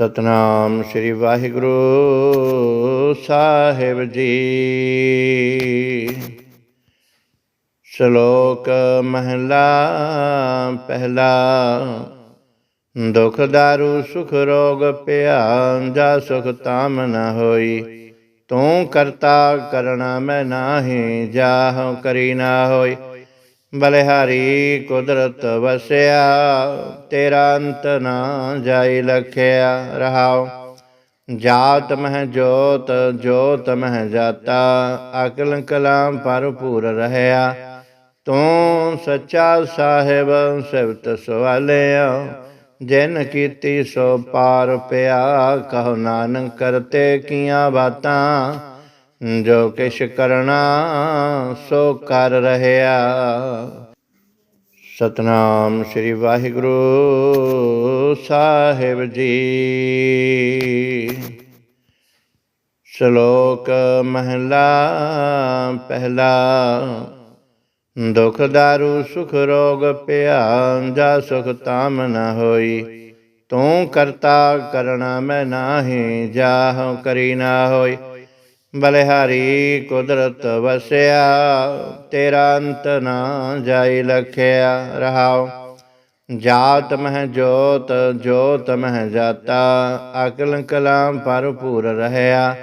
ਸਤਨਾਮ ਸ੍ਰੀ ਵਾਹਿਗੁਰੂ ਸਾਹਿਬ ਜੀ। ਸ਼ਲੋਕ ਮਹਲਾ, ਪਹਿਲਾ, ਦੁਖ ਦਾਰੂ, ਸੁਖ ਰੋਗ ਪਿਆ ਜਾ ਸੁਖ ਤਾਮ ਨ ਹੋਈ। ਤੂੰ ਕਰਤਾ ਕਰਣਾ ਮੈਂ ਨਾਹੀ, ਜਾਹੁ ਕਰੀ ਨਾ ਹੋਈ। ਬਲਿਹਾਰੀ ਕੁਦਰਤ ਵਸਿਆ, ਤੇਰਾ ਅੰਤ ਨਾ ਜਾਈ ਲਖਿਆ ਰਹਾਉ। ਜਾਤ ਮਹਿ ਜੋਤ ਜੋਤ ਮਹਿ ਜਾਤਾ, ਅਕਲ ਕਲਾਮ ਭਰਪੂਰ ਰਹਿਆ। ਤੂੰ ਸੱਚਾ ਸਾਹਿਬ ਸਿਵਤ ਸਵਾਲਿਆ, ਜਿਨ ਕੀਤੀ ਸੋ ਪਾਰ ਪਿਆ, ਕਹੋ ਨਾਨਕ ਕਰਤੇ ਕੀਆਂ ਬਾਤਾਂ। ਜੋ ਕਿਛ ਕਰਨਾ, ਸੋ ਕਰ ਰਹਿਆ। ਸਤਨਾਮ ਸ੍ਰੀ ਵਾਹਿਗੁਰੂ ਸਾਹਿਬ ਜੀ। ਸ਼ਲੋਕ ਮਹਲਾ, ਪਹਿਲਾ, ਦੁਖ ਦਾਰੂ, ਸੁਖ ਰੋਗ ਪਿਆ ਜਾ ਸੁਖ ਤਾਮ ਨ ਹੋਈ। ਤੂੰ ਕਰਤਾ ਕਰਣਾ ਮੈਂ ਨਾਹੀ, ਜਾਹੁ ਕਰੀ ਨਾ ਹੋਈ। ਬਲਿਹਾਰੀ ਕੁਦਰਤ ਵਸਿਆ, ਤੇਰਾ ਅੰਤ ਨਾ ਜਾਈ ਲਖਿਆ ਰਹਾਉ। ਜਾਤ ਮਹਿ ਜੋਤ ਜੋਤ ਮਹਿ ਜਾਤਾ, ਅਕਲ ਕਲਾਮ ਭਰਪੂਰ ਰਹਿਆ।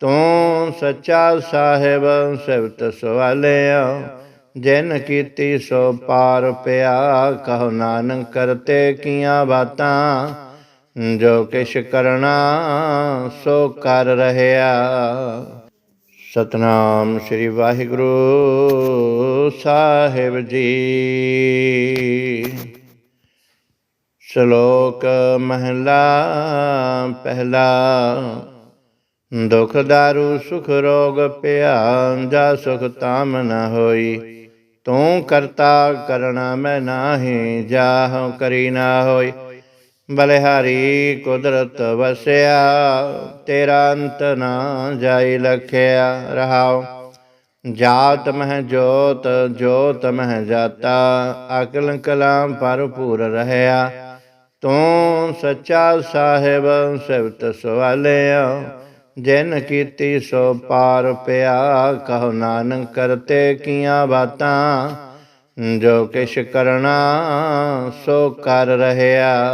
ਤੂੰ ਸੱਚਾ ਸਾਹਿਬ ਸਿਵਤ ਸਵਾਲਿਆ, ਜਿਨ ਕੀਤੀ ਸੋ ਪਾਰ ਪਿਆ, ਕਹੋ ਨਾਨਕ ਕਰਤੇ ਕੀਆਂ ਬਾਤਾਂ। ਜੋ ਕਿਛ ਕਰਨਾ, ਸੋ ਕਰ ਰਹਿਆ। ਸਤਨਾਮ ਸ੍ਰੀ ਵਾਹਿਗੁਰੂ ਸਾਹਿਬ ਜੀ। ਸ਼ਲੋਕ ਮਹਲਾ, ਪਹਿਲਾ, ਦੁਖ ਦਾਰੂ, ਸੁਖ ਰੋਗ ਪਿਆ ਜਾ ਸੁਖ ਤਾਮ ਨ ਹੋਈ। ਤੂੰ ਕਰਤਾ ਕਰਣਾ ਮੈਂ ਨਾਹੀ, ਜਾਹੁ ਕਰੀ ਨਾ ਹੋਈ। ਬਲਿਹਾਰੀ ਕੁਦਰਤ ਵਸਿਆ, ਤੇਰਾ ਅੰਤ ਨਾ ਜਾਈ ਲਖਿਆ ਰਹਾਉ। ਜਾਤ ਮਹਿ ਜੋਤ ਜੋਤ ਮਹਿ ਜਾਤਾ, ਅਕਲ ਕਲਾਮ ਭਰਪੂਰ ਰਹਿਆ। ਤੂੰ ਸੱਚਾ ਸਾਹਿਬ ਸਿਵਤ ਸਵਾਲਿਆ, ਜਿਨ ਕੀਤੀ ਸੋ ਪਾਰ ਪਿਆ, ਕਹੋ ਨਾਨਕ ਕਰਤੇ ਕੀਆਂ ਬਾਤਾਂ। ਜੋ ਕਿਛ ਕਰਨਾ, ਸੋ ਕਰ ਰਹਿਆ।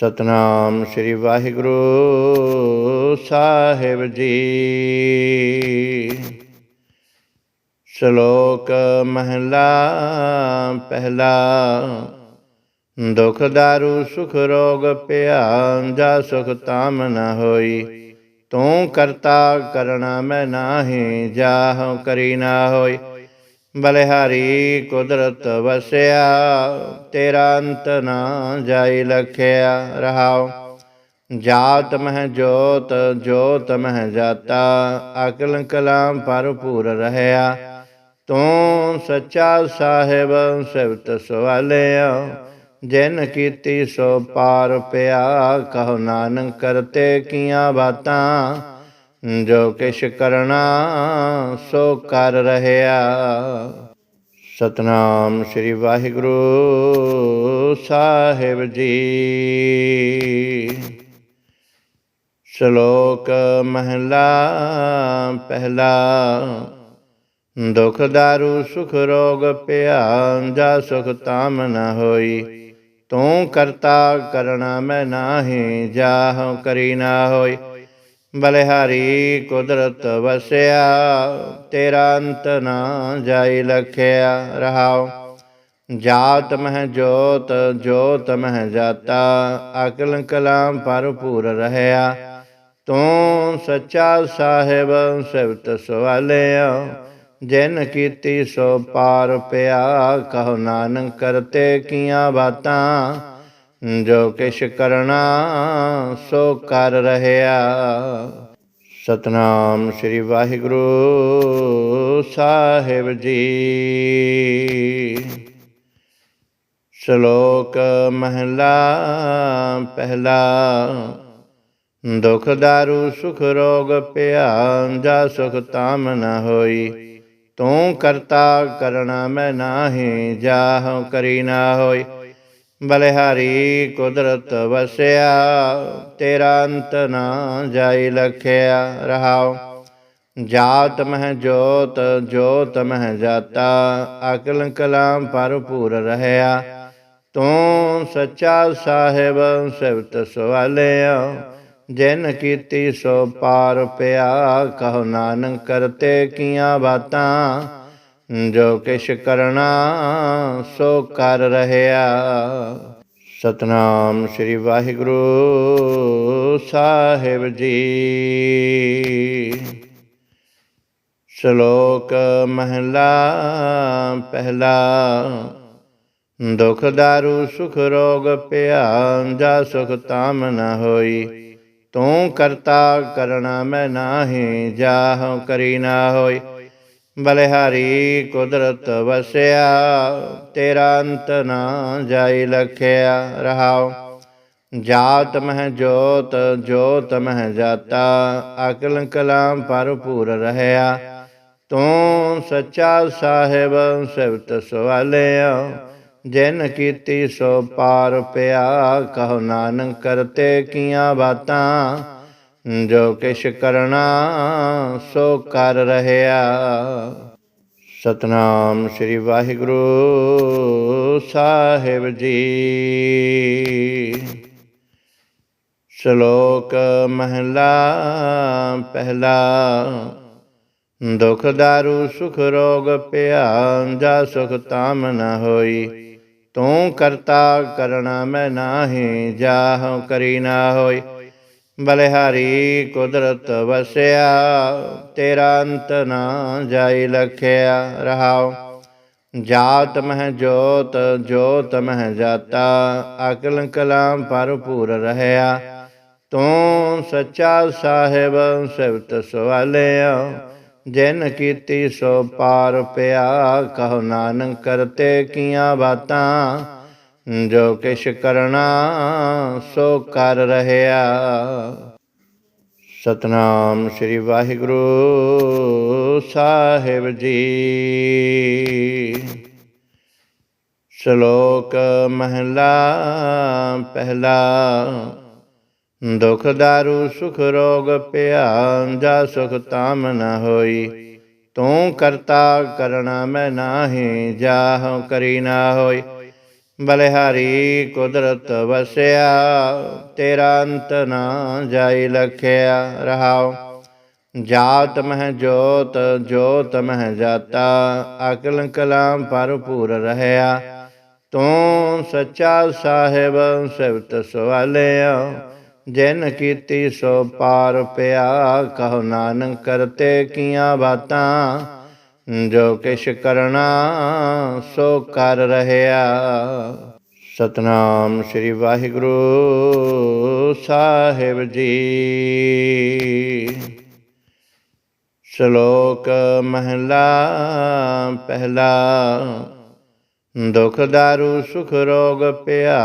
ਸਤਨਾਮ ਸ੍ਰੀ ਵਾਹਿਗੁਰੂ ਸਾਹਿਬ ਜੀ। ਸ਼ਲੋਕ ਮਹਲਾ, ਪਹਿਲਾ, ਦੁਖ ਦਾਰੂ, ਸੁਖ ਰੋਗ ਪਿਆ ਜਾ ਸੁਖ ਤਾਮ ਨ ਹੋਈ। ਤੂੰ ਕਰਤਾ ਕਰਣਾ ਮੈਂ ਨਾਹੀ, ਜਾਹੁ ਕਰੀ ਨਾ ਹੋਈ। ਬਲਿਹਾਰੀ ਕੁਦਰਤ ਵਸਿਆ, ਤੇਰਾ ਅੰਤ ਨਾ ਜਾਈ ਲਖਿਆ ਰਹਾਉ। ਜਾਤ ਮਹਿ ਜੋਤ ਜੋਤ ਮਹਿ ਜਾਤਾ, ਅਕਲ ਕਲਾਮ ਭਰਪੂਰ ਰਹਿਆ। ਤੂੰ ਸੱਚਾ ਸਾਹਿਬ ਸਿਵਤ ਸਵਾਲਿਆ, ਜਿਨ ਕੀਤੀ ਸੋ ਪਾਰ ਪਿਆ, ਕਹੋ ਨਾਨਕ ਕਰਤੇ ਕੀਆਂ ਬਾਤਾਂ। ਜੋ ਕਿਛ ਕਰਨਾ, ਸੋ ਕਰ ਰਹਿਆ। ਸਤਨਾਮ ਸ੍ਰੀ ਵਾਹਿਗੁਰੂ ਸਾਹਿਬ ਜੀ। ਸ਼ਲੋਕ ਮਹਲਾ, ਪਹਿਲਾ, ਦੁਖ ਦਾਰੂ, ਸੁਖ ਰੋਗ ਪਿਆ ਜਾ ਸੁਖ ਤਾਮ ਨ ਹੋਈ। ਤੂੰ ਕਰਤਾ ਕਰਣਾ ਮੈਂ ਨਾਹੀ, ਜਾਹੁ ਕਰੀ ਨਾ ਹੋਈ। ਬਲਿਹਾਰੀ ਕੁਦਰਤ ਵਸਿਆ, ਤੇਰਾ ਅੰਤ ਨਾ ਜਾਈ ਲਖਿਆ ਰਹਾਉ। ਜਾਤ ਮਹਿ ਜੋਤ ਜੋਤ ਮਹਿ ਜਾਤਾ, ਅਕਲ ਕਲਾਮ ਭਰਪੂਰ ਰਹਿਆ। ਤੂੰ ਸੱਚਾ ਸਾਹਿਬ ਸਿਵਤ ਸਵਾਲਿਆ, ਜਿਨ ਕੀਤੀ ਸੋ ਪਾਰ ਪਿਆ, ਕਹੋ ਨਾਨਕ ਕਰਤੇ ਕੀਆਂ ਬਾਤਾਂ। ਜੋ ਕਿਛ ਕਰਨਾ, ਸੋ ਕਰ ਰਹਿਆ। ਸਤਨਾਮ ਸ੍ਰੀ ਵਾਹਿਗੁਰੂ ਸਾਹਿਬ ਜੀ। ਸ਼ਲੋਕ ਮਹਲਾ, ਪਹਿਲਾ, ਦੁਖ ਦਾਰੂ, ਸੁਖ ਰੋਗ ਪਿਆ ਜਾ ਸੁਖ ਤਾਮ ਨ ਹੋਈ। ਤੂੰ ਕਰਤਾ ਕਰਣਾ ਮੈਂ ਨਾਹੀ, ਜਾਹੁ ਕਰੀ ਨਾ ਹੋਈ। ਬਲਿਹਾਰੀ ਕੁਦਰਤ ਵਸਿਆ, ਤੇਰਾ ਅੰਤ ਨਾ ਜਾਈ ਲਖਿਆ ਰਹਾਉ। ਜਾਤ ਮਹਿ ਜੋਤ ਜੋਤ ਮਹਿ ਜਾਤਾ, ਅਕਲ ਕਲਾਮ ਭਰਪੂਰ ਰਹਿਆ। ਤੂੰ ਸੱਚਾ ਸਾਹਿਬ ਸਿਵਤ ਸਵਾਲਿਆ, ਜਿਨ ਕੀਤੀ ਸੋ ਪਾਰ ਪਿਆ, ਕਹੋ ਨਾਨਕ ਕਰਤੇ ਕੀਆਂ ਬਾਤਾਂ। ਜੋ ਕਿਛ ਕਰਨਾ, ਸੋ ਕਰ ਰਹਿਆ। ਸਤਨਾਮ ਸ੍ਰੀ ਵਾਹਿਗੁਰੂ ਸਾਹਿਬ ਜੀ। ਸ਼ਲੋਕ ਮਹਲਾ, ਪਹਿਲਾ, ਦੁਖ ਦਾਰੂ, ਸੁਖ ਰੋਗ ਪਿਆ ਜਾ ਸੁਖ ਤਾਮ ਨ ਹੋਈ। ਤੂੰ ਕਰਤਾ ਕਰਣਾ ਮੈਂ ਨਾਹੀ ਜਾਹਉ ਕਰੀ ਨਾ ਹੋਈ। ਬਲਿਹਾਰੀ ਕੁਦਰਤ ਵਸਿਆ, ਤੇਰਾ ਅੰਤ ਨਾ ਜਾਈ ਲਖਿਆ ਰਹਾਉ। ਜਾਤ ਮਹਿ ਜੋਤ ਜੋਤ ਮਹਿ ਜਾਤਾ, ਅਕਲ ਕਲਾਮ ਭਰਪੂਰ ਰਹਿਆ। ਤੂੰ ਸੱਚਾ ਸਾਹਿਬ ਸਿਵਤ ਸਵਾਲਿਆ, ਜਿਨ ਕੀਤੀ ਸੋ ਪਾਰ ਪਿਆ, ਕਹੋ ਨਾਨਕ ਕਰਤੇ ਕੀਆਂ ਬਾਤਾਂ। ਜੋ ਕਿਛ ਕਰਨਾ, ਸੋ ਕਰ ਰਹਿਆ। ਸਤਨਾਮ ਸ੍ਰੀ ਵਾਹਿਗੁਰੂ ਸਾਹਿਬ ਜੀ। ਸ਼ਲੋਕ ਮਹਲਾ, ਪਹਿਲਾ, ਦੁਖ ਦਾਰੂ, ਸੁਖ ਰੋਗ ਪਿਆ ਜਾ ਸੁਖ ਤਾਮ ਨ ਹੋਈ। ਤੂੰ ਕਰਤਾ ਕਰਣਾ ਮੈਂ ਨਾਹੀ ਜਾਹਉ ਕਰੀ ਨਾ ਹੋਈ। ਬਲਿਹਾਰੀ ਕੁਦਰਤ ਵਸਿਆ, ਤੇਰਾ ਅੰਤ ਨਾ ਜਾਈ ਲਖਿਆ ਰਹਾਉ। ਜਾਤ ਮਹਿ ਜੋਤ ਜੋਤ ਮਹਿ ਜਾਤਾ, ਅਕਲ ਕਲਾਮ ਭਰਪੂਰ ਰਹਿਆ। ਤੂੰ ਸੱਚਾ ਸਾਹਿਬ ਸਿਵਤ ਸਵਾਲਿਆ, ਜਿਨ ਕੀਤੀ ਸੋ ਪਾਰ ਪਿਆ, ਕਹੋ ਨਾਨਕ ਕਰਤੇ ਕੀਆਂ ਬਾਤਾਂ। ਜੋ ਕਿਛ ਕਰਨਾ, ਸੋ ਕਰ ਰਹਿਆ। ਸਤਨਾਮ ਸ੍ਰੀ ਵਾਹਿਗੁਰੂ ਸਾਹਿਬ ਜੀ। ਸ਼ਲੋਕ ਮਹਲਾ, ਪਹਿਲਾ, ਦੁਖ ਦਾਰੂ, ਸੁਖ ਰੋਗ ਪਿਆ ਜਾ ਸੁਖ ਤਾਮ ਨ ਹੋਈ। ਤੂੰ ਕਰਤਾ ਕਰਣਾ ਮੈਂ ਨਾਹੀ ਜਾਹਉ ਕਰੀ ਨਾ ਹੋਈ। ਬਲਿਹਾਰੀ ਕੁਦਰਤ ਵਸਿਆ, ਤੇਰਾ ਅੰਤ ਨਾ ਜਾਈ ਲਖਿਆ ਰਹਾਉ। ਜਾਤ ਮਹਿ ਜੋਤ ਜੋਤ ਮਹਿ ਜਾਤਾ, ਅਕਲ ਕਲਾਮ ਭਰਪੂਰ ਰਹਿਆ। ਤੂੰ ਸੱਚਾ ਸਾਹਿਬ ਸਿਵਤ ਸਵਾਲਿਆ, ਜਿਨ ਕੀਤੀ ਸੋ ਪਾਰ ਪਿਆ, ਕਹੋ ਨਾਨਕ ਕਰਤੇ ਕੀਆਂ ਬਾਤਾਂ। ਜੋ ਕਿਛ ਕਰਨਾ, ਸੋ ਕਰ ਰਹਿਆ। ਸਤਨਾਮ ਸ੍ਰੀ ਵਾਹਿਗੁਰੂ ਸਾਹਿਬ ਜੀ। ਸ਼ਲੋਕ ਮਹਲਾ, ਪਹਿਲਾ, ਦੁਖ ਦਾਰੂ, ਸੁਖ ਰੋਗ ਪਿਆ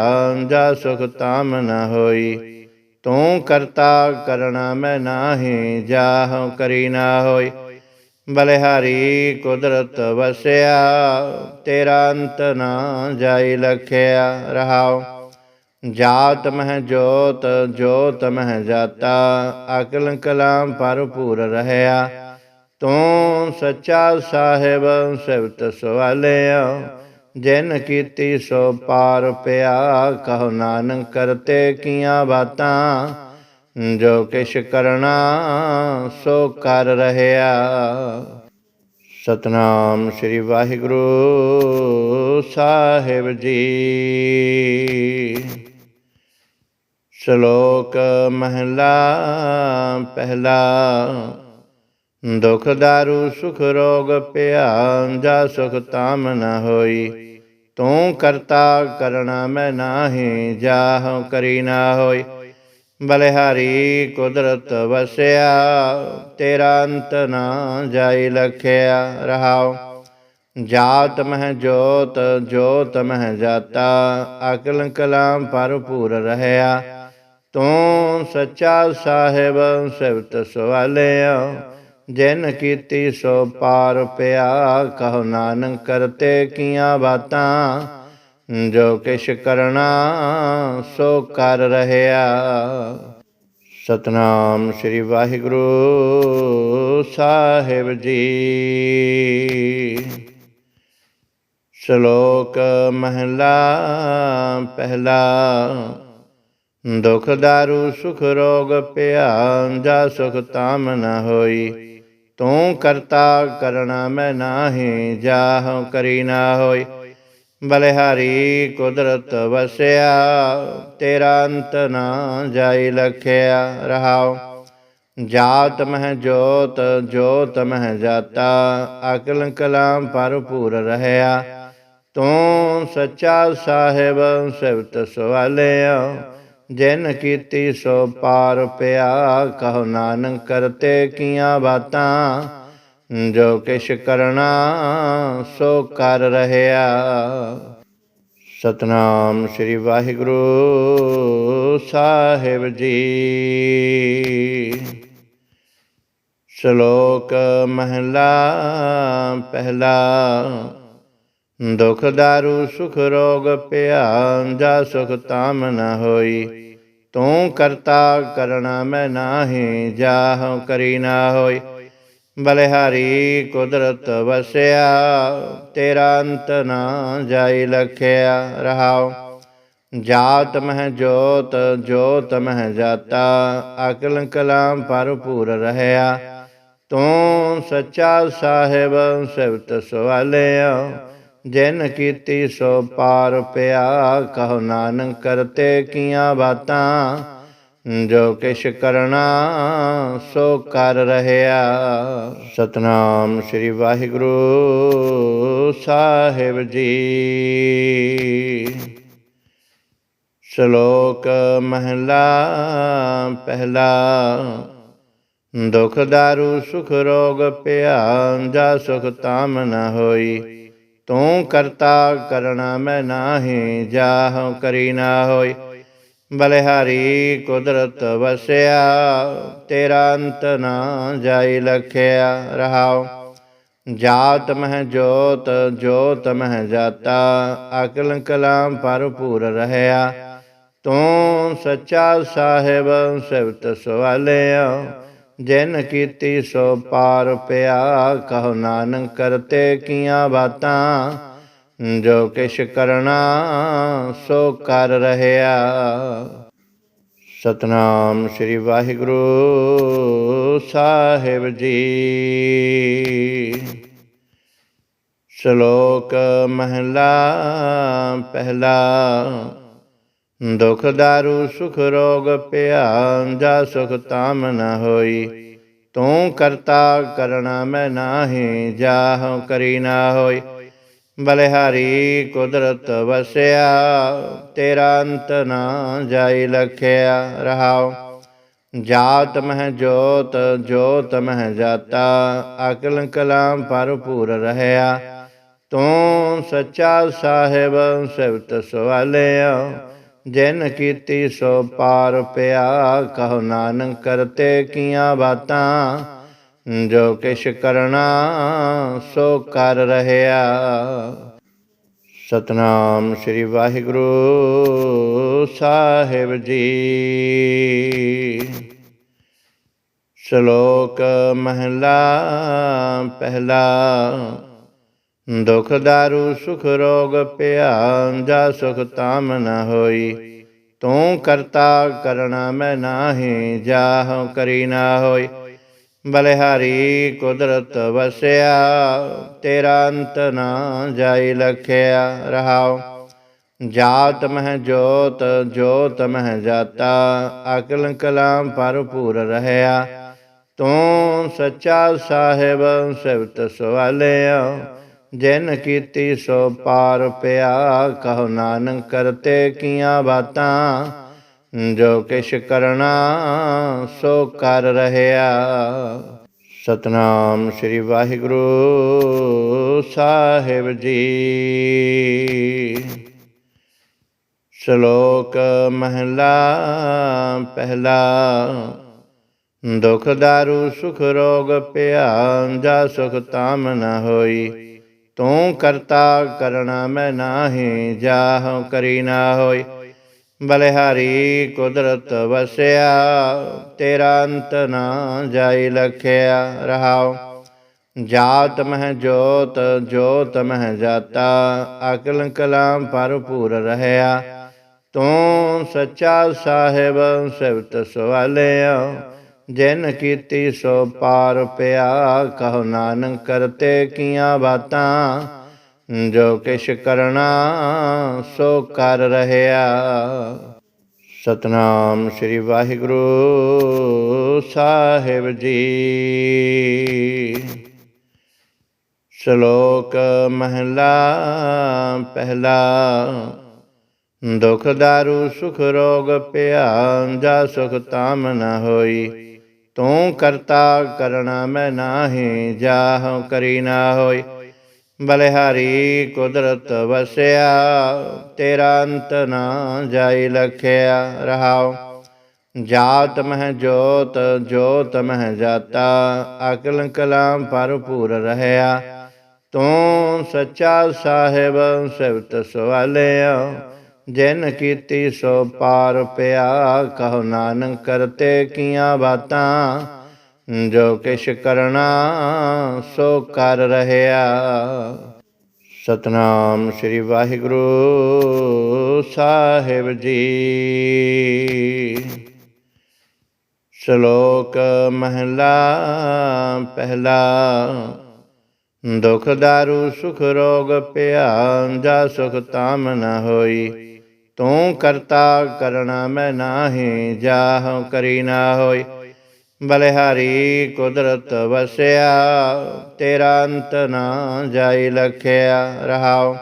ਜਾ ਸੁਖ ਤਾਮ ਨ ਹੋਈ। ਤੂੰ ਕਰਤਾ ਕਰਣਾ ਮੈਂ ਨਾਹੀ ਜਾਹਉ ਕਰੀ ਨਾ ਹੋਈ। ਬਲਿਹਾਰੀ ਕੁਦਰਤ ਵਸਿਆ, ਤੇਰਾ ਅੰਤ ਨਾ ਜਾਈ ਲਖਿਆ ਰਹਾਉ। ਜਾਤ ਮਹਿ ਜੋਤ ਜੋਤ ਮਹਿ ਜਾਤਾ, ਅਕਲ ਕਲਾਮ ਭਰਪੂਰ ਰਹਿਆ। ਤੂੰ ਸੱਚਾ ਸਾਹਿਬ ਸਿਵਤ ਸਵਾਲਿਆ, ਜਿਨ ਕੀਤੀ ਸੋ ਪਾਰ ਪਿਆ, ਕਹੋ ਨਾਨਕ ਕਰਤੇ ਕੀਆਂ ਬਾਤਾਂ। ਜੋ ਕਿਛ ਕਰਨਾ, ਸੋ ਕਰ ਰਹਿਆ। ਸਤਨਾਮ ਸ੍ਰੀ ਵਾਹਿਗੁਰੂ ਸਾਹਿਬ ਜੀ। ਸ਼ਲੋਕ ਮਹਲਾ, ਪਹਿਲਾ, ਦੁਖ ਦਾਰੂ, ਸੁਖ ਰੋਗ ਪਿਆ ਜਾ ਸੁਖ ਤਾਮ ਨ ਹੋਈ। ਤੂੰ ਕਰਤਾ ਕਰਣਾ ਮੈਂ ਨਾਹੀ ਜਾਹਉ ਕਰੀ ਨਾ ਹੋਈ। ਬਲਿਹਾਰੀ ਕੁਦਰਤ ਵਸਿਆ, ਤੇਰਾ ਅੰਤ ਨਾ ਜਾਈ ਲਖਿਆ ਰਹਾਉ। ਜਾਤ ਮਹਿ ਜੋਤ ਜੋਤ ਮਹਿ ਜਾਤਾ, ਅਕਲ ਕਲਾਮ ਭਰਪੂਰ ਰਹਿਆ। ਤੂੰ ਸੱਚਾ ਸਾਹਿਬ ਸਿਵਤ ਸਵਾਲਿਆ, ਜਿਨ ਕੀਤੀ ਸੋ ਪਾਰ ਪਿਆ, ਕਹੋ ਨਾਨਕ ਕਰਤੇ ਕੀਆਂ ਬਾਤਾਂ। ਜੋ ਕਿਛ ਕਰਣਾ ਸੋ ਕਰ ਰਹਿਆ। ਸਤਨਾਮ ਸ੍ਰੀ ਵਾਹਿਗੁਰੂ ਸਾਹਿਬ ਜੀ। ਸ਼ਲੋਕ ਮਹਲਾ, ਪਹਿਲਾ, ਦੁਖ ਦਾਰੂ, ਸੁਖ ਰੋਗ ਪਿਆ ਜਾ ਸੁਖ ਤਾਮ ਨ ਹੋਈ। ਤੂੰ ਕਰਤਾ ਕਰਣਾ ਮੈਂ ਨਾਹੀ, ਜਾਹੁ ਕਰੀ ਨਾ ਹੋਈ। ਬਲਿਹਾਰੀ ਕੁਦਰਤ ਵਸਿਆ, ਤੇਰਾ ਅੰਤ ਨਾ ਜਾਈ ਲਖਿਆ ਰਹਾਉ। ਜਾਤ ਮਹਿ ਜੋਤ ਜੋਤ ਮਹਿ ਜਾਤਾ, ਅਕਲ ਕਲਾਮ ਭਰਪੂਰ ਰਹਿਆ। ਤੂੰ ਸੱਚਾ ਸਾਹਿਬ ਸਿਵਤ ਸਵਾਲਿਆ, ਜਿਨ ਕੀਤੀ ਸੋ ਪਾਰ ਪਿਆ, ਕਹੋ ਨਾਨਕ ਕਰਤੇ ਕੀਆਂ ਬਾਤਾਂ। ਜੋ ਕਿਛ ਕਰਣਾ ਸੋ ਕਰ ਰਹਿਆ। ਸਤਨਾਮ ਸ੍ਰੀ ਵਾਹਿਗੁਰੂ ਸਾਹਿਬ ਜੀ। ਸ਼ਲੋਕ ਮਹਲਾ, ਪਹਿਲਾ, ਦੁਖ ਦਾਰੂ, ਸੁਖ ਰੋਗ ਪਿਆ ਜਾ ਸੁਖ ਤਾਮ ਨ ਹੋਈ। ਤੂੰ ਕਰਤਾ ਕਰਣਾ ਮੈਂ ਨਾਹੀ, ਜਾਹੁ ਕਰੀ ਨਾ ਹੋਈ। ਬਲਿਹਾਰੀ ਕੁਦਰਤ ਵਸਿਆ, ਤੇਰਾ ਅੰਤ ਨਾ ਜਾਈ ਲਖਿਆ ਰਹਾਉ। ਜਾਤ ਮਹਿ ਜੋਤ ਜੋਤ ਮਹਿ ਜਾਤਾ, ਅਕਲ ਕਲਾਮ ਭਰਪੂਰ ਰਹਿਆ। ਤੂੰ ਸੱਚਾ ਸਾਹਿਬ ਸਿਵਤ ਸਵਾਲਿਆ, ਜਿਨ ਕੀਤੀ ਸੋ ਪਾਰ ਪਿਆ, ਕਹੋ ਨਾਨਕ ਕਰਤੇ ਕੀਆਂ ਬਾਤਾਂ। ਜੋ ਕਿਛ ਕਰਣਾ ਸੋ ਕਰ ਰਹਿਆ। ਸਤਨਾਮ ਸ੍ਰੀ ਵਾਹਿਗੁਰੂ ਸਾਹਿਬ ਜੀ। ਸ਼ਲੋਕ ਮਹਲਾ, ਪਹਿਲਾ, ਦੁਖ ਦਾਰੂ, ਸੁਖ ਰੋਗ ਪਿਆ ਜਾ ਸੁਖ ਤਾਮ ਨ ਹੋਈ। ਤੂੰ ਕਰਤਾ ਕਰਣਾ ਮੈਂ ਨਾਹੀ, ਜਾਹੁ ਕਰੀ ਨਾ ਹੋਈ। ਬਲਿਹਾਰੀ ਕੁਦਰਤ ਵਸਿਆ, ਤੇਰਾ ਅੰਤ ਨਾ ਜਾਈ ਲਖਿਆ ਰਹਾਉ। ਜਾਤ ਮਹਿ ਜੋਤ ਜੋਤ ਮਹਿ ਜਾਤਾ, ਅਕਲ ਕਲਾਮ ਭਰਪੂਰ ਰਹਿਆ। ਤੂੰ ਸੱਚਾ ਸਾਹਿਬ ਸਿਵਤ ਸਵਾਲਿਆ, ਜਿਨ ਕੀਤੀ ਸੋ ਪਾਰ ਪਿਆ, ਕਹੋ ਨਾਨਕ ਕਰਤੇ ਕੀਆਂ ਬਾਤਾਂ। ਜੋ ਕਿਛ ਕਰਣਾ ਸੋ ਕਰ ਰਹਿਆ। ਸਤਨਾਮ ਸ੍ਰੀ ਵਾਹਿਗੁਰੂ ਸਾਹਿਬ ਜੀ। ਸ਼ਲੋਕ ਮਹਲਾ, ਪਹਿਲਾ, ਦੁਖ ਦਾਰੂ, ਸੁਖ ਰੋਗ ਪਿਆ ਜਾ ਸੁਖ ਤਾਮ ਨ ਹੋਈ। ਤੂੰ ਕਰਤਾ ਕਰਣਾ ਮੈਂ ਨਾਹੀ, ਜਾਹੁ ਕਰੀ ਨਾ ਹੋਈ। ਬਲਿਹਾਰੀ ਕੁਦਰਤ ਵਸਿਆ, ਤੇਰਾ ਅੰਤ ਨਾ ਜਾਈ ਲਖਿਆ ਰਹਾਉ। ਜਾਤ ਮਹਿ ਜੋਤ ਜੋਤ ਮਹਿ ਜਾਤਾ, ਅਕਲ ਕਲਾਮ ਭਰਪੂਰ ਰਹਿਆ। ਤੂੰ ਸੱਚਾ ਸਾਹਿਬ ਸਿਵਤ ਸਵਾਲਿਆ, ਜਿਨ ਕੀਤੀ ਸੋ ਪਾਰ ਪਿਆ, ਕਹੋ ਨਾਨਕ ਕਰਤੇ ਕੀਆਂ ਬਾਤਾਂ। ਜੋ ਕਿਛ ਕਰਣਾ ਸੋ ਕਰ ਰਹਿਆ। ਸਤਨਾਮ ਸ੍ਰੀ ਵਾਹਿਗੁਰੂ ਸਾਹਿਬ ਜੀ। ਸ਼ਲੋਕ ਮਹਲਾ, ਪਹਿਲਾ, ਦੁਖ ਦਾਰੂ, ਸੁਖ ਰੋਗ ਪਿਆ ਜਾ ਸੁਖ ਤਾਮ ਨ ਹੋਈ। ਤੂੰ ਕਰਤਾ ਕਰਣਾ ਮੈਂ ਨਾਹੀ, ਜਾਹੁ ਕਰੀ ਨਾ ਹੋਈ। ਬਲਿਹਾਰੀ ਕੁਦਰਤ ਵਸਿਆ, ਤੇਰਾ ਅੰਤ ਨਾ ਜਾਈ ਲਖਿਆ ਰਹਾਉ। ਜਾਤ ਮਹਿ ਜੋਤ ਜੋਤ ਮਹਿ ਜਾਤਾ, ਅਕਲ ਕਲਾਮ ਭਰਪੂਰ ਰਹਿਆ। ਤੂੰ ਸੱਚਾ ਸਾਹਿਬ ਸਿਵਤ ਸਵਾਲਿਆ, ਜਿਨ ਕੀਤੀ ਸੋ ਪਾਰ ਪਿਆ, ਕਹੋ ਨਾਨਕ ਕਰਤੇ ਕੀਆਂ ਬਾਤਾਂ। ਜੋ ਕਿਛ ਕਰਣਾ ਸੋ ਕਰ ਰਹਿਆ। ਸਤਨਾਮ ਸ੍ਰੀ ਵਾਹਿਗੁਰੂ ਸਾਹਿਬ ਜੀ। ਸ਼ਲੋਕ ਮਹਲਾ, ਪਹਿਲਾ, ਦੁਖ ਦਾਰੂ, ਸੁਖ ਰੋਗ ਪਿਆ ਜਾ ਸੁਖ ਤਾਮ ਨ ਹੋਈ। ਤੂੰ ਕਰਤਾ ਕਰਣਾ ਮੈਂ ਨਾਹੀ ਜਾਹਉ ਕਰੀ ਨਾ ਹੋਈ। ਬਲਿਹਾਰੀ ਕੁਦਰਤ ਵਸਿਆ, ਤੇਰਾ ਅੰਤ ਨਾ ਜਾਈ ਲਖਿਆ ਰਹਾਉ। ਜਾਤ ਮਹਿ ਜੋਤ ਜੋਤ ਮਹਿ ਜਾਤਾ, ਅਕਲ ਕਲਾਮ ਭਰਪੂਰ ਰਹਿਆ। ਤੂੰ ਸੱਚਾ ਸਾਹਿਬ ਸਿਵਤ ਸਵਾਲਿਆ, ਜਿਨ ਕੀਤੀ ਸੋ ਪਾਰ ਪਿਆ, ਕਹੋ ਨਾਨਕ ਕਰਤੇ ਕੀਆਂ ਬਾਤਾਂ। ਜੋ ਕਿਛ ਕਰਨਾ, ਸੋ ਕਰ ਰਹਿਆ। ਸਤਨਾਮ ਸ੍ਰੀ ਵਾਹਿਗੁਰੂ ਸਾਹਿਬ ਜੀ। ਸ਼ਲੋਕ ਮਹਲਾ, ਪਹਿਲਾ, ਦੁਖ ਦਾਰੂ, ਸੁਖ ਰੋਗ ਪਿਆ ਜਾ ਸੁਖ ਤਾਮ ਨ ਹੋਈ। ਤੂੰ ਕਰਤਾ ਕਰਣਾ ਮੈਂ ਨਾਹੀ ਜਾਹਉ ਕਰੀ ਨਾ ਹੋਈ। ਬਲਿਹਾਰੀ ਕੁਦਰਤ ਵਸਿਆ, ਤੇਰਾ ਅੰਤ ਨਾ ਜਾਈ ਲਖਿਆ ਰਹਾਉ। ਜਾਤ ਮਹਿ ਜੋਤ ਜੋਤ ਮਹਿ ਜਾਤਾ, ਅਕਲ ਕਲਾਮ ਭਰਪੂਰ ਰਹਿਆ। ਤੂੰ ਸੱਚਾ ਸਾਹਿਬ ਸਿਵਤ ਸਵਾਲਿਆ, ਜਿਨ ਕੀਤੀ ਸੋ ਪਾਰ ਪਿਆ, ਕਹੋ ਨਾਨਕ ਕਰਤੇ ਕੀਆਂ ਬਾਤਾਂ। ਜੋ ਕਿਛ ਕਰਨਾ, ਸੋ ਕਰ ਰਹਿਆ। ਸਤਨਾਮ ਸ੍ਰੀ ਵਾਹਿਗੁਰੂ ਸਾਹਿਬ ਜੀ। ਸ਼ਲੋਕ ਮਹਲਾ, ਪਹਿਲਾ, ਦੁਖ ਦਾਰੂ, ਸੁਖ ਰੋਗ ਪਿਆ ਜਾ ਸੁਖ ਤਾਮ ਨ ਹੋਈ। ਤੂੰ ਕਰਤਾ ਕਰਣਾ ਮੈਂ ਨਾਹੀ ਜਾਹਉ ਕਰੀ ਨਾ ਹੋਈ। ਬਲਿਹਾਰੀ ਕੁਦਰਤ ਵਸਿਆ, ਤੇਰਾ ਅੰਤ ਨਾ ਜਾਈ ਲਖਿਆ ਰਹਾਉ।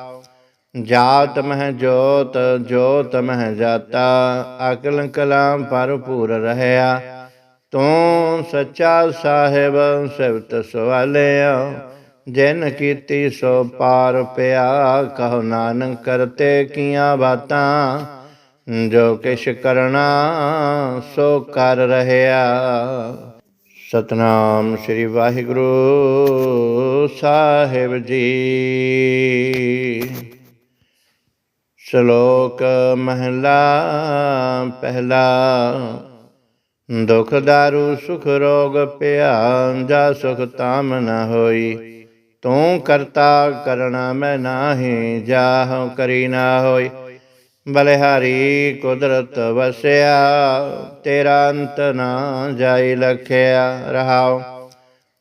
ਜਾਤ ਮਹਿ ਜੋਤ ਜੋਤ ਮਹਿ ਜਾਤਾ, ਅਕਲ ਕਲਾਮ ਭਰਪੂਰ ਰਹਿਆ। ਤੂੰ ਸੱਚਾ ਸਾਹਿਬ ਸਿਵਤ ਸਵਾਲਿਆ, ਜਿਨ ਕੀਤੀ ਸੋ ਪਾਰ ਪਿਆ, ਕਹੋ ਨਾਨਕ ਕਰਤੇ ਕੀਆਂ ਬਾਤਾਂ। ਜੋ ਕਿਛ ਕਰਨਾ, ਸੋ ਕਰ ਰਹਿਆ। ਸਤਨਾਮ ਸ੍ਰੀ ਵਾਹਿਗੁਰੂ ਸਾਹਿਬ ਜੀ। ਸ਼ਲੋਕ ਮਹਲਾ, ਪਹਿਲਾ, ਦੁਖ ਦਾਰੂ, ਸੁਖ ਰੋਗ ਪਿਆ ਜਾ ਸੁਖ ਤਾਮ ਨ ਹੋਈ। ਤੂੰ ਕਰਤਾ ਕਰਣਾ ਮੈਂ ਨਾਹੀ ਜਾਹਉ ਕਰੀ ਨਾ ਹੋਈ। ਬਲਿਹਾਰੀ ਕੁਦਰਤ ਵਸਿਆ, ਤੇਰਾ ਅੰਤ ਨਾ ਜਾਈ ਲਖਿਆ ਰਹਾਉ।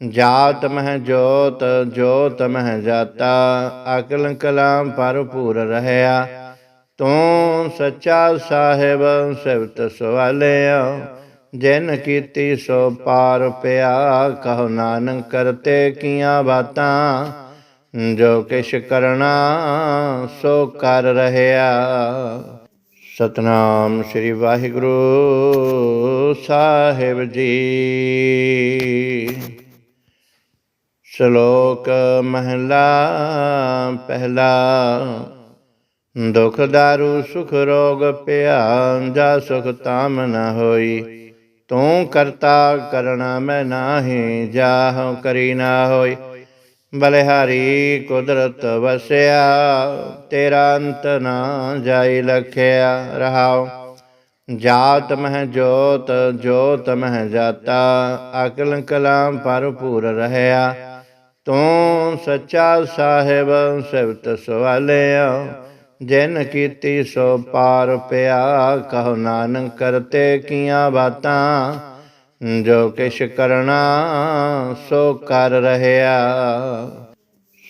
ਜਾਤ ਮਹਿ ਜੋਤ ਜੋਤ ਮਹਿ ਜਾਤਾ, ਅਕਲ ਕਲਾਮ ਭਰਪੂਰ ਰਹਿਆ। ਤੂੰ ਸੱਚਾ ਸਾਹਿਬ ਸਿਵਤ ਸਵਾਲਿਆ, ਜਿਨ ਕੀਤੀ ਸੋ ਪਾਰ ਪਿਆ, ਕਹੋ ਨਾਨਕ ਕਰਤੇ ਕੀਆਂ ਬਾਤਾਂ। ਜੋ ਕਿਛ ਕਰਨਾ, ਸੋ ਕਰ ਰਹਿਆ। ਸਤਨਾਮ ਸ੍ਰੀ ਵਾਹਿਗੁਰੂ ਸਾਹਿਬ ਜੀ। ਸ਼ਲੋਕ ਮਹਲਾ, ਪਹਿਲਾ, ਦੁਖ ਦਾਰੂ, ਸੁਖ ਰੋਗ ਪਿਆ ਜਾ ਸੁਖ ਤਾਮ ਨ ਹੋਈ। ਤੂੰ ਕਰਤਾ ਕਰਣਾ ਮੈਂ ਨਾਹੀ ਜਾਹਉ ਕਰੀ ਨਾ ਹੋਈ। ਬਲਿਹਾਰੀ ਕੁਦਰਤ ਵਸਿਆ, ਤੇਰਾ ਅੰਤ ਨਾ ਜਾਈ ਲਖਿਆ ਰਹਾਉ। ਜਾਤ ਮਹਿ ਜੋਤ ਜੋਤ ਮਹਿ ਜਾਤਾ, ਅਕਲ ਕਲਾਮ ਭਰਪੂਰ ਰਹਿਆ। ਤੂੰ ਸੱਚਾ ਸਾਹਿਬ ਸਿਵਤ ਸਵਾਲਿਆ, ਜਿਨ ਕੀਤੀ ਸੋ ਪਾਰ ਪਿਆ, ਕਹੋ ਨਾਨਕ ਕਰਤੇ ਕੀਆਂ ਬਾਤਾਂ। ਜੋ ਕਿਛ ਕਰਨਾ, ਸੋ ਕਰ ਰਹਿਆ।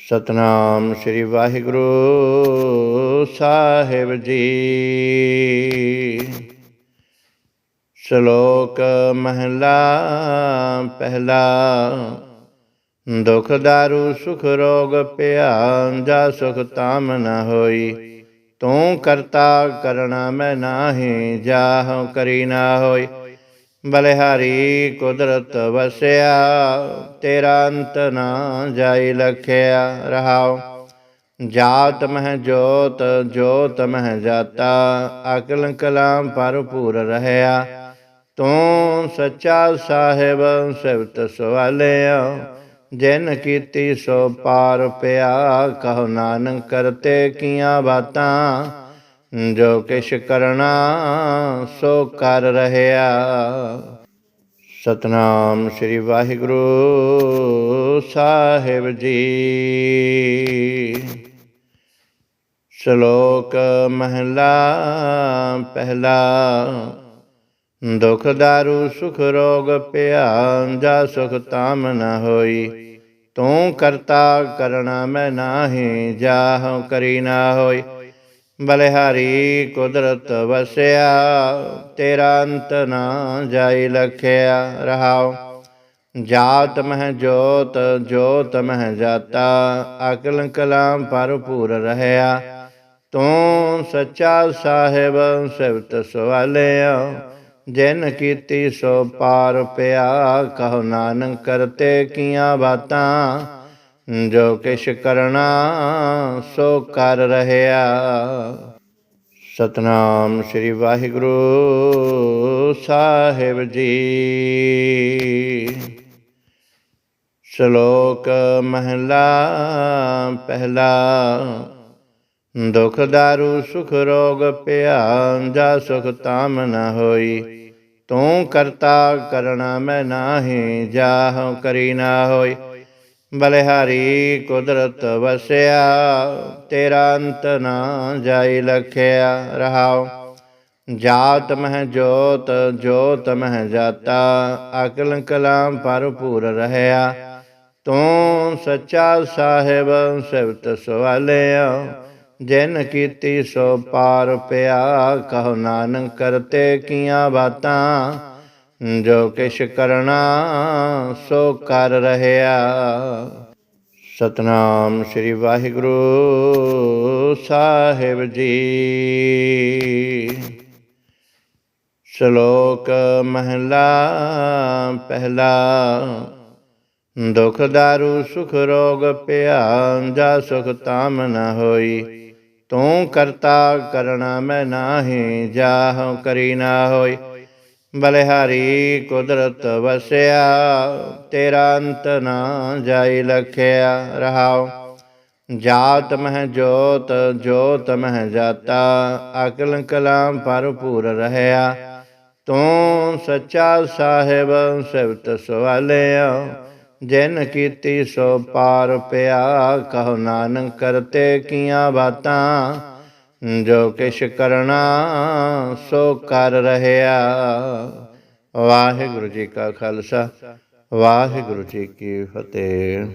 ਸਤਨਾਮ ਸ੍ਰੀ ਵਾਹਿਗੁਰੂ ਸਾਹਿਬ ਜੀ। ਸ਼ਲੋਕ ਮਹਲਾ, ਪਹਿਲਾ, ਦੁਖ ਦਾਰੂ, ਸੁਖ ਰੋਗ ਪਿਆ ਜਾ ਸੁਖ ਤਾਮ ਨ ਹੋਈ। ਤੂੰ ਕਰਤਾ ਕਰਣਾ ਮੈਂ ਨਾਹੀ ਜਾਹਉ ਕਰੀ ਨਾ ਹੋਈ। ਬਲਿਹਾਰੀ ਕੁਦਰਤ ਵਸਿਆ, ਤੇਰਾ ਅੰਤ ਨਾ ਜਾਈ ਲਖਿਆ ਰਹਾਉ। ਜਾਤ ਮਹਿ ਜੋਤ ਜੋਤ ਮਹਿ ਜਾਤਾ, ਅਕਲ ਕਲਾਮ ਭਰਪੂਰ ਰਹਿਆ। ਤੂੰ ਸੱਚਾ ਸਾਹਿਬ ਸਿਵਤ ਸਵਾਲਿਆ, ਜਿਨ ਕੀਤੀ ਸੋ ਪਾਰ ਪਿਆ, ਕਹੋ ਨਾਨਕ ਕਰਤੇ ਕੀਆਂ ਬਾਤਾਂ। ਜੋ ਕਿਛ ਕਰਣਾ ਸੋ ਕਰ ਰਹਿਆ। ਸਤਨਾਮ ਸ੍ਰੀ ਵਾਹਿਗੁਰੂ ਸਾਹਿਬ ਜੀ। ਸ਼ਲੋਕ ਮਹਲਾ, ਪਹਿਲਾ, ਦੁਖ ਦਾਰੂ, ਸੁਖ ਰੋਗ ਪਿਆ ਜਾ ਸੁਖ ਤਾਮ ਨ ਹੋਈ। ਤੂੰ ਕਰਤਾ ਕਰਣਾ ਮੈਂ ਨਾਹੀ ਜਾਹਉ ਕਰੀ ਨਾ ਹੋਈ। ਬਲਿਹਾਰੀ ਕੁਦਰਤ ਵਸਿਆ, ਤੇਰਾ ਅੰਤ ਨਾ ਜਾਈ ਲਖਿਆ ਰਹਾਉ। ਜਾਤ ਮਹਿ ਜੋਤ ਜੋਤ ਮਹਿ ਜਾਤਾ, ਅਕਲ ਕਲਾਮ ਭਰਪੂਰ ਰਹਿਆ। ਤੂੰ ਸੱਚਾ ਸਾਹਿਬ ਸਿਵਤ ਸਵਾਲਿਆ, ਜਿਨ ਕੀਤੀ ਸੋ ਪਾਰ ਪਿਆ, ਕਹੋ ਨਾਨਕ ਕਰਤੇ ਕੀਆਂ ਬਾਤਾਂ। ਜੋ ਕਿਛ ਕਰਣਾ ਸੋ ਕਰ ਰਹਿਆ। ਸਤਨਾਮ ਸ੍ਰੀ ਵਾਹਿਗੁਰੂ ਸਾਹਿਬ ਜੀ। ਸ਼ਲੋਕ ਮਹਲਾ, ਪਹਿਲਾ, ਦੁਖ ਦਾਰੂ, ਸੁਖ ਰੋਗ ਪਿਆ ਜਾ ਸੁਖ ਤਾਮ ਨ ਹੋਈ। ਤੂੰ ਕਰਤਾ ਕਰਣਾ ਮੈਂ ਨਾਹੀ ਜਾਹਉ ਕਰੀ ਨਾ ਹੋਈ। ਬਲਿਹਾਰੀ ਕੁਦਰਤ ਵਸਿਆ, ਤੇਰਾ ਅੰਤ ਨਾ ਜਾਈ ਲਖਿਆ ਰਹਾਉ। ਜਾਤ ਮਹਿ ਜੋਤ ਜੋਤ ਮਹਿ ਜਾਤਾ, ਅਕਲ ਕਲਾਮ ਭਰਪੂਰ ਰਹਿਆ। ਤੂੰ ਸੱਚਾ ਸਾਹਿਬ ਸਿਵਤ ਸਵਾਲਿਆ, ਜਿਨ ਕੀਤੀ ਸੋ ਪਾਰ ਪਿਆ, ਕਹੋ ਨਾਨਕ ਕਰਤੇ ਕੀਆਂ ਬਾਤਾਂ। ਜੋ ਕਿਛ ਕਰਣਾ ਸੋ ਕਰ ਰਹਿਆ। ਸਤਨਾਮ ਸ੍ਰੀ ਵਾਹਿਗੁਰੂ ਸਾਹਿਬ ਜੀ। ਸ਼ਲੋਕ ਮਹਲਾ, ਪਹਿਲਾ, ਦੁਖ ਦਾਰੂ, ਸੁਖ ਰੋਗ ਪਿਆ ਜਾ ਸੁਖ ਤਾਮ ਨ ਹੋਈ। ਤੂੰ ਕਰਤਾ ਕਰਣਾ ਮੈਂ ਨਾਹੀ ਜਾਹਉ ਕਰੀ ਨਾ ਹੋਈ। ਬਲਿਹਾਰੀ ਕੁਦਰਤ ਵਸਿਆ, ਤੇਰਾ ਅੰਤ ਨਾ ਜਾਈ ਲਖਿਆ ਰਹਾਉ। ਜਾਤ ਮਹਿ ਜੋਤ ਜੋਤ ਮਹਿ ਜਾਤਾ, ਅਕਲ ਕਲਾਮ ਭਰਪੂਰ ਰਹਿਆ। ਤੂੰ ਸੱਚਾ ਸਾਹਿਬ ਸਿਵਤ ਸਵਾਲਿਆ, ਜਿਨ ਕੀਤੀ ਸੋ ਪਾਰ ਪਿਆ, ਕਹੋ ਨਾਨਕ ਕਰਤੇ ਕੀਆਂ ਬਾਤਾਂ। ਜੋ ਕਿਛ ਕਰਣਾ ਸੋ ਕਰ ਰਹਿਆ। ਵਾਹਿਗੁਰੂ ਜੀ ਕਾ ਖਾਲਸਾ ਵਾਹਿਗੁਰੂ ਜੀ ਕੀ ਫਤਿਹ।